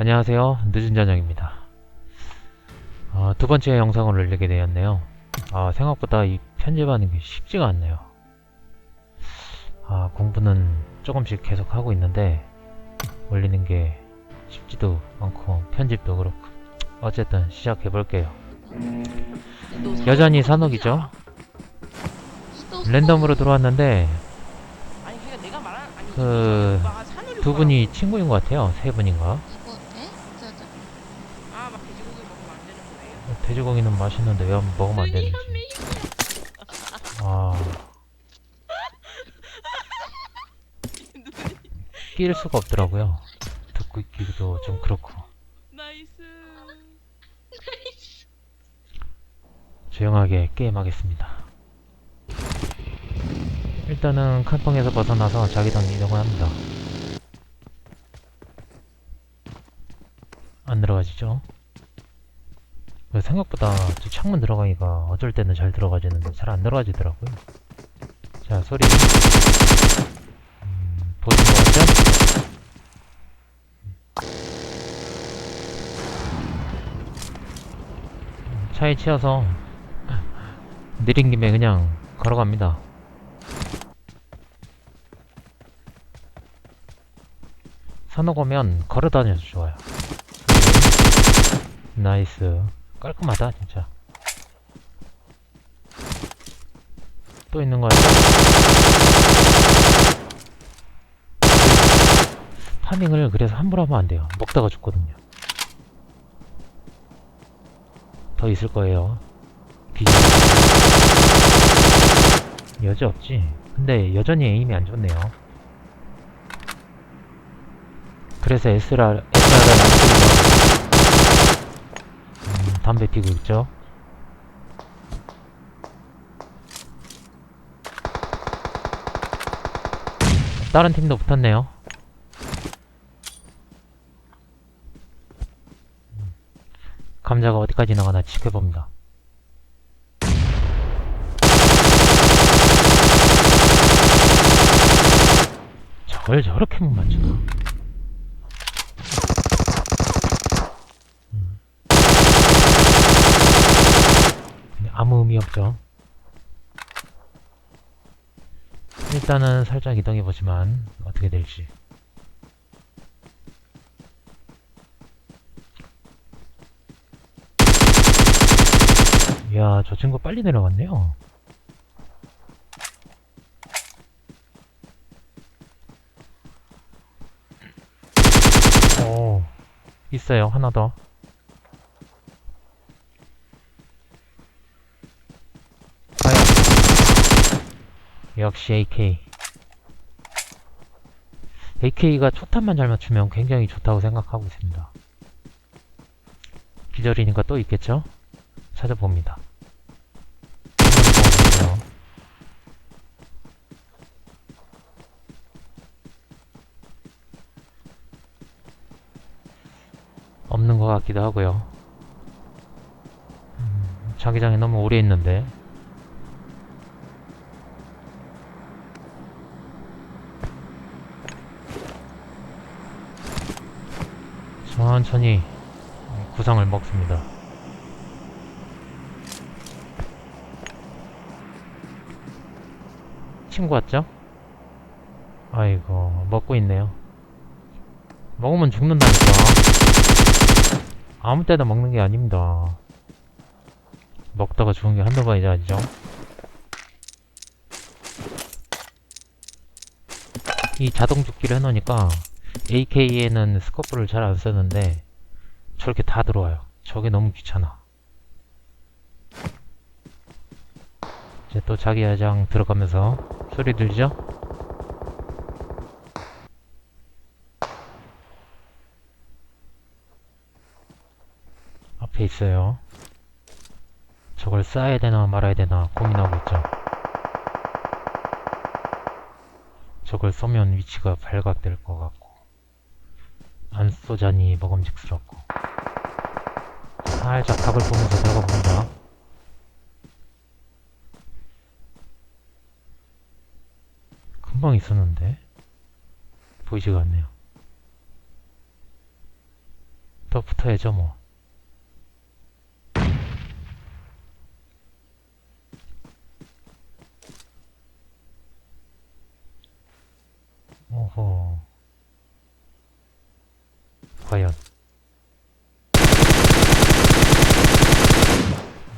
안녕하세요. 늦은 저녁입니다. 어, 두 번째 영상을 올리게 되었네요. 아, 생각보다 이 편집하는 게 쉽지가 않네요. 아, 공부는 조금씩 계속 하고 있는데, 올리는 게 쉽지도 않고, 편집도 그렇고. 어쨌든 시작해볼게요. 여전히 산옥이죠? 랜덤으로 들어왔는데, 아니 그러니까 그, 두 분이 친구인 것 같아요. 세 분인가? 이거 어때? 짜자. 아막 돼지고기 먹으면 안 되는 거예요? 돼지고기는 맛있는데 왜 먹으면 안 되는지. 아. 낄 수가 없더라고요. 듣고 있기도 좀 그렇고. 나이스 조용하게 게임하겠습니다. 일단은 칸방에서 벗어나서 자기장 이동을 합니다. 안 들어가지죠? 그 생각보다 저 창문 들어가기가 어쩔 때는 잘 들어가지는데 잘 안 들어가지더라고요. 자, 소리. 음, 보신 것 같죠? 차에 치여서 느린 김에 그냥 걸어갑니다. 산옥 오면 걸어 다녀서 좋아요. 나이스. 깔끔하다, 진짜. 또 있는 거 같아? 파밍을 그래서 함부로 하면 안 돼요. 먹다가 죽거든요. 더 있을 거예요. 기절. 여지 없지. 근데 여전히 에임이 안 좋네요. 그래서 SR, SR을 담배 피고 있죠. 다른 팀도 붙었네요. 감자가 어디까지 나가나 지켜봅니다. 저걸 저렇게 못 맞추나? 음. 근데 아무 의미 없죠. 일단은 살짝 이동해보지만 어떻게 될지. 이야, 저 친구 빨리 내려갔네요. 오, 있어요. 하나 더. 과연. 역시 AK. AK가 초탄만 잘 맞추면 굉장히 좋다고 생각하고 있습니다. 기절이니까 또 있겠죠? 찾아봅니다. 없는 것 같기도 하고요. 음, 자기장에 너무 오래 있는데 천천히 구상을 먹습니다. 친구 왔죠? 아이고 먹고 있네요. 먹으면 죽는다니까. 아무 때나 먹는 게 아닙니다. 먹다가 죽은 게 한두 번이지 아니죠? 이 자동 죽기를 해놓으니까 AK에는 스코프를 잘 안 쓰는데 저렇게 다 들어와요. 저게 너무 귀찮아. 이제 또 자기 야장 들어가면서 소리 들리죠? 앞에 있어요. 저걸 쏴야 되나 말아야 되나 고민하고 있죠. 저걸 쏘면 위치가 발각될 것 같고 안 쏘자니 먹음직스럽고 살짝 각을 보면서 들어가 봅니다. 금방 있었는데 보이지가 않네요. 더 붙어야죠 뭐 오호 과연.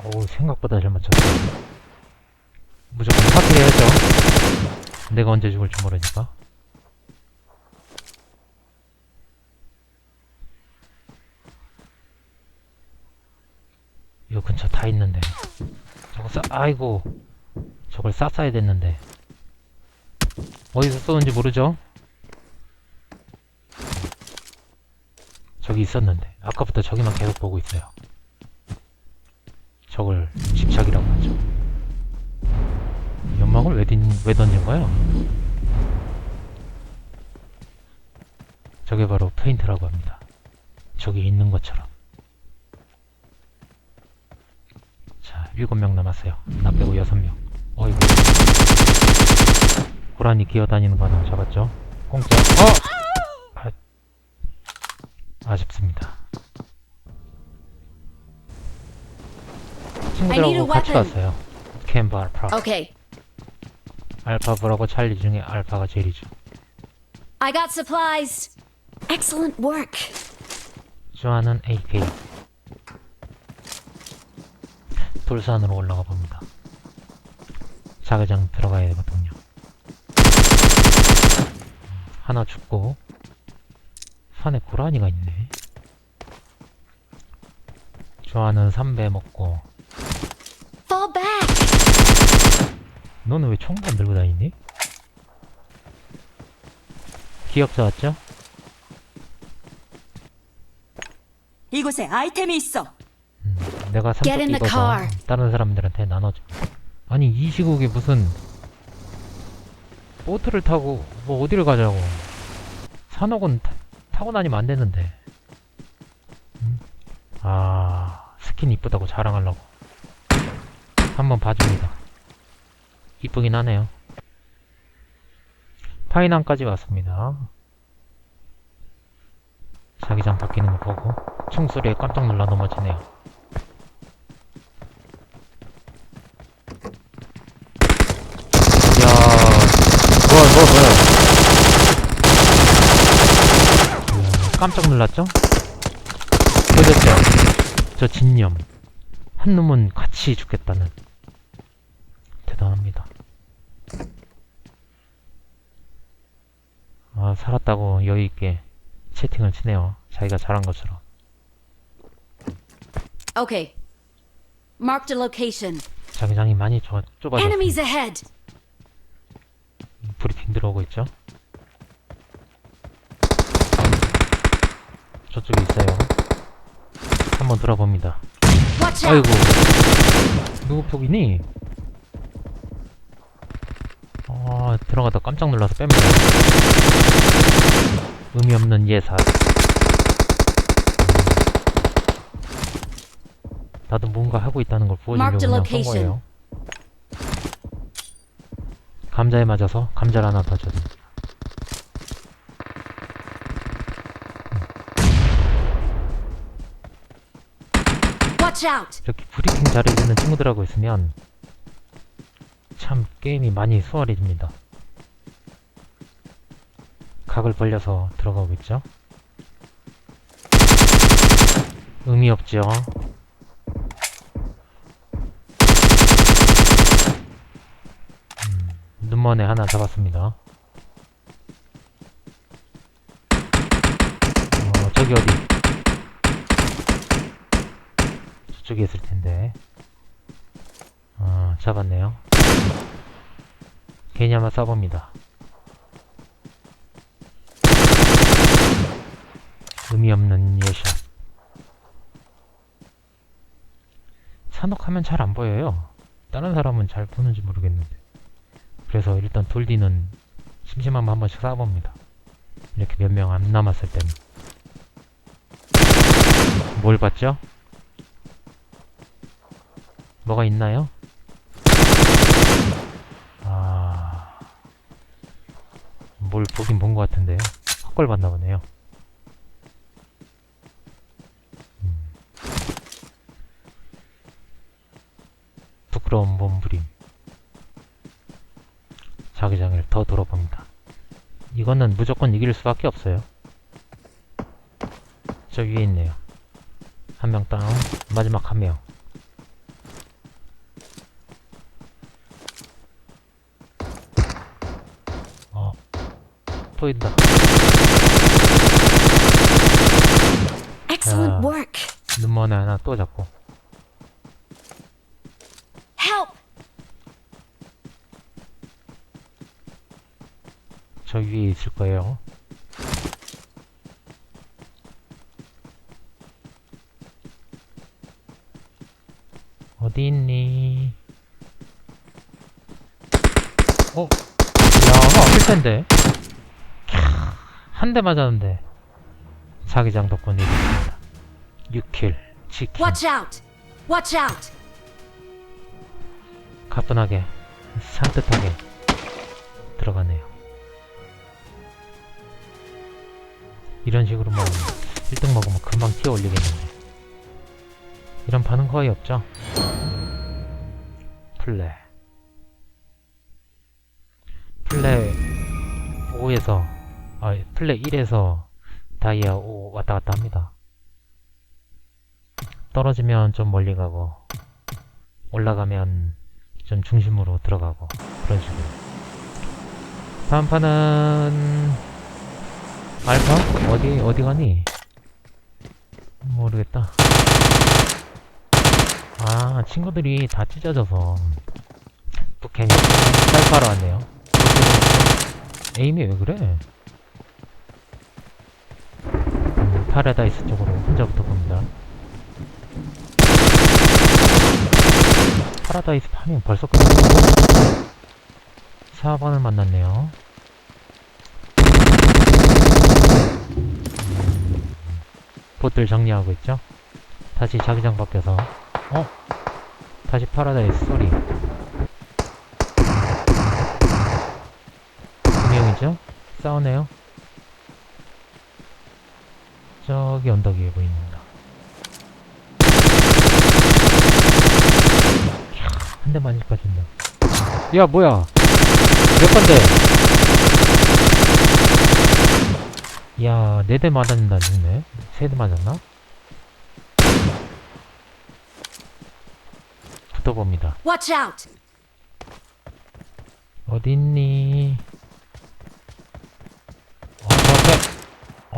오 생각보다 잘 맞췄어 무조건 파괴해야죠. 내가 언제 죽을지 모르니까. 요 근처 다 있는데. 저거 싸 아이고. 저걸 쌌어야 됐는데. 어디서 쏘는지 모르죠? 저기 있었는데 아까부터 저기만 계속 보고 있어요 저걸 집착이라고 하죠 연막을 왜, 딘, 왜 던진 거야? 저게 바로 페인트라고 합니다 저기 있는 것처럼 자, 일곱 명 남았어요. 나 빼고 여섯 명. 어이구. 고라니 기어다니는 거 하나 잡았죠? 공짜. 어! 아, 아쉽습니다. 친구들하고 같이. 왔어요. 캠프 알파. Okay, 알파 브라고 찰리 중에 알파가 제일이죠. I got supplies. Excellent work. 좋아하는 AK. 돌산으로 올라가 봅니다. 자개장 들어가야 되거든요. 음, 하나 죽고 산에 고라니가 있네. 좋아하는 삼배 먹고. 너는 왜안 들고 다니니? 기억자 왔죠? 이곳에 아이템이 있어. 음, 내가 Get 삼척 in the 입어서. 다른 사람들한테 나눠줘. 아니 이 시국에 무슨 보트를 타고 뭐 어디를 가자고. 산옥은 타, 타고 다니면 안 되는데. 음? 아 스킨 이쁘다고 자랑하려고. 한번 봐줍니다. 이쁘긴 하네요. 파이난까지 왔습니다. 자기장 바뀌는 거 보고 총소리에 깜짝 놀라 넘어지네요. 야, 뭐야, 뭐야, 뭐야. 이야, 깜짝 놀랐죠? 보셨죠? 저 진념. 한 놈은 같이 죽겠다는. 대단합니다. 아, 살았다고 여유있게 채팅을 치네요. 자기가 잘한 것처럼. Okay. Marked a location. 자기장이 많이 좁아, 좁아졌습니다. Enemies ahead. 브리핑 들어오고 있죠? 저쪽에 있어요. 한번 돌아봅니다. Out. 아이고, 누구 폭이니? 아, 들어가다 깜짝 놀라서 뺍니다. 의미 없는 예사. 나도 뭔가 하고 있다는 걸 보여주려고 그냥 쏜. 거예요. 감자에 맞아서 감자를 하나 더 줬네. 이렇게 브리핑 잘해주는 친구들하고 있으면 참 게임이 많이 수월해집니다. 각을 벌려서 들어가고 있죠. 의미 없죠. 음, 눈먼에 하나 잡았습니다. 어, 저기 어디? 저쪽에 있을 텐데. 어, 잡았네요. 괜히 한번 쏴봅니다. 의미 없는 예샷. 산옥하면 잘 안 보여요. 다른 사람은 잘 보는지 모르겠는데. 그래서 일단 돌디는 심심하면 한 번씩 쏴봅니다. 이렇게 몇 명 안 남았을 때는. 뭘 봤죠? 뭐가 있나요? 아... 뭘 보긴 본 것 같은데요. 헛걸 봤나 보네요. 음. 부끄러운 몸부림. 자기장을 더 돌아봅니다. 이거는 무조건 이길 수밖에 없어요. 저 위에 있네요. 한 명 다운, 마지막 한 명. 또 있다. Excellent work. 눈먼에 하나 또 잡고. Help! 저 위에 있을 거예요. 어디 있니? 어? 야, 아플 텐데. 한 대 맞았는데. 자기장 덕분에 이겼습니다. 6킬, 치킨. Watch out! Watch out! 가뿐하게, 산뜻하게 들어가네요. 이런 식으로 뭐 1등 먹으면 금방 튀어 올리겠는데. 이런 판은 거의 없죠? 플레. 플레 5에서, 아, 플레 1에서 다이아 5 왔다 갔다 합니다. 떨어지면 좀 멀리 가고, 올라가면 좀 중심으로 들어가고 그런 식으로 다음 판은 알파? 어디 어디 가니? 모르겠다 아 친구들이 다 찢어져서 북캠이 알파로 왔네요 에임이 왜 그래? 음, 파라다이스 쪽으로 혼자 붙어봅니다. 파라다이스 파밍 벌써 끝났고 4번을 만났네요. 음, 보트를 정리하고 있죠? 다시 자기장 바뀌어서. 어? 다시 파라다이스 소리. 두 명이죠? 싸우네요 저기 언덕 위에 보입니다 한대 맞을 것 같은데. 야, 뭐야? 몇 건데? 야, 네 대 맞았는데 안 죽네. 세 대 맞았나? 붙어봅니다. Watch out! 어딨니? 어.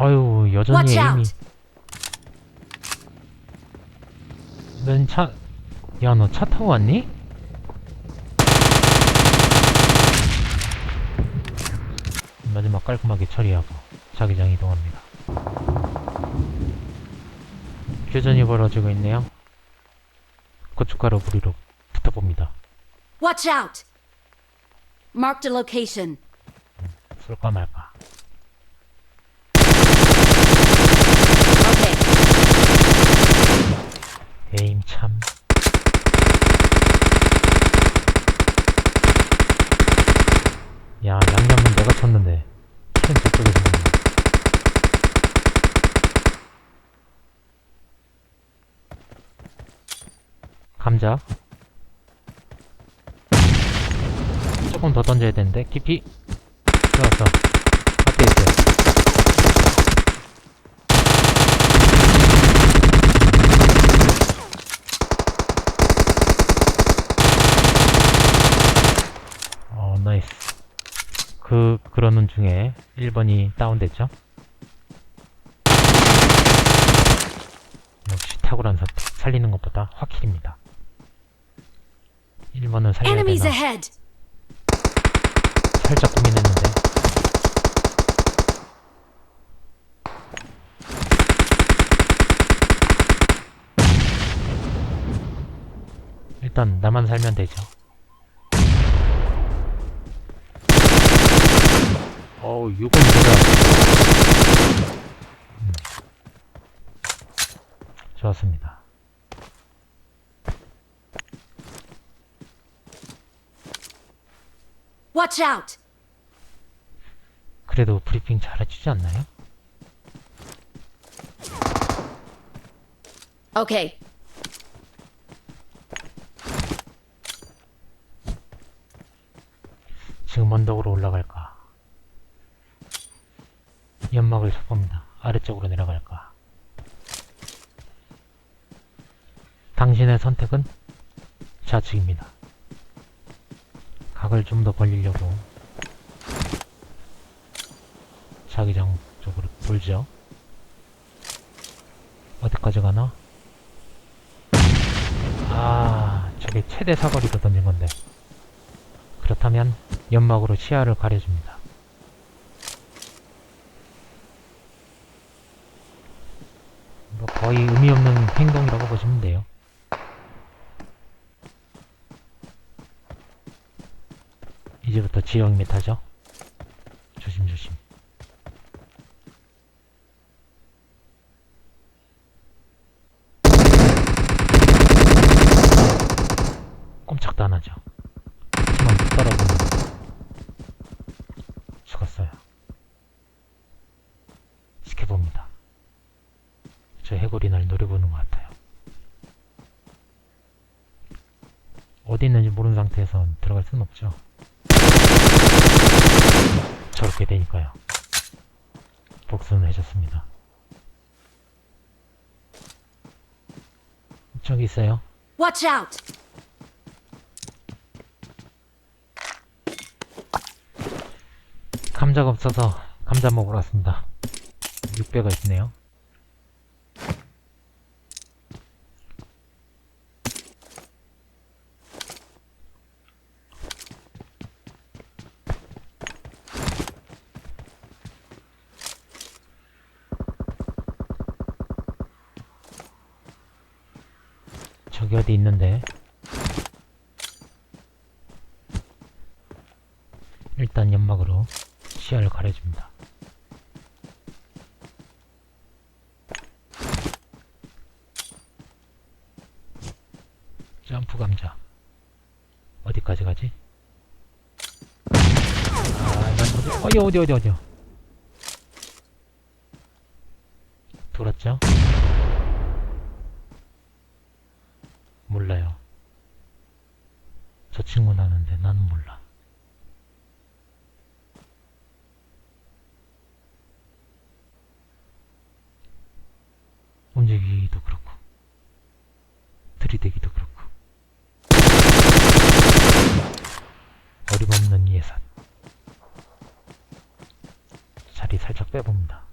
아유, 여전히 에임이. out! 넌 차, 야, 너 차 타고 왔니? 마지막 깔끔하게 처리하고 자기장 이동합니다. 교전이 벌어지고 있네요. 고춧가루 부리로 붙어봅니다. Watch out! Marked a location. 쏠까 말까. Okay. 에임 참. 야, 양념은 내가 쳤는데. 캔 저쪽에서 먹네. 감자. 조금 더 던져야 되는데. 깊이. 들어갔어. 앞에 있어요. 어, 나이스. 그, 그러는 중에 1번이 다운됐죠? 역시 탁월한 선택. 살리는 것보다 확킬입니다. 1번을 살려야 되나? 살짝 고민했는데. 일단 나만 살면 되죠. 어우 6은 뭐야 음. 좋았습니다 Watch out! 그래도 브리핑 잘해주지 않나요? Okay. 지금 언덕으로 올라갈까? 연막을 쳐봅니다. 아래쪽으로 내려갈까? 당신의 선택은 좌측입니다. 각을 좀 더 벌리려고 자기장 쪽으로 돌죠. 어디까지 가나? 아, 저게 최대 사거리로 던진 건데. 그렇다면 연막으로 시야를 가려줍니다. 뭐 거의 의미 없는 행동이라고 보시면 돼요. 이제부터 지형 메타죠? 조심조심. 꼼짝도 안 하죠. 하지만 못 따라보면 죽었어요. 지켜봅니다. 날 노려보는 것 같아요. 어디 있는지 모르는 상태에서 들어갈 수는 없죠. 저렇게 되니까요. 복수는 해줬습니다. 저기 있어요. Watch out! 감자가 없어서 감자 먹으러 왔습니다. 6배가 있네요. 저기 어디 있는데 일단 연막으로 시야를 가려줍니다. 점프 감자 어디까지 가지? 아, 난 어디 어디 어디 어디? 돌았죠? 몰라요. 아는데 나는 몰라. 움직이기도 그렇고 들이대기도 그렇고 어림없는 예산 자리 살짝 빼봅니다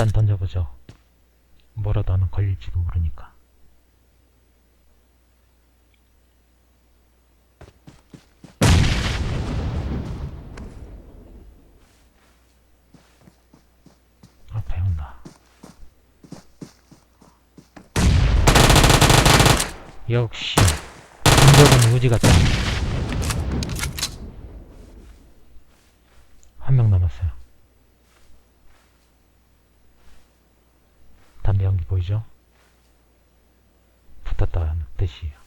일단 던져보죠 뭐라도 하나 걸릴지도 모르니까. 앞에 온다. 역시 공격은 우지 같다. 한 명 남았어요. 담배 연기 보이죠? 붙었다는 뜻이에요.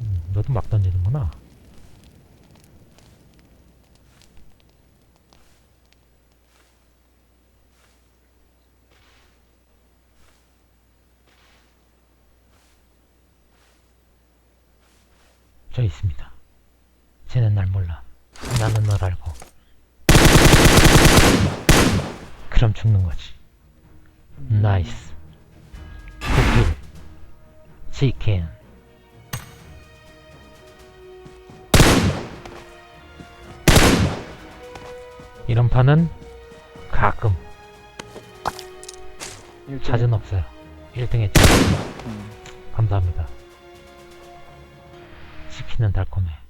음, 너도 막 던지는구나. 저 있습니다. 쟤는 날 몰라. 나는 널 알고. 그럼 죽는 거지. 나이스. 쿠키. 치킨. 이런 판은 가끔 자주는 없어요. 1등 했죠. 감사합니다. 치킨은 달콤해.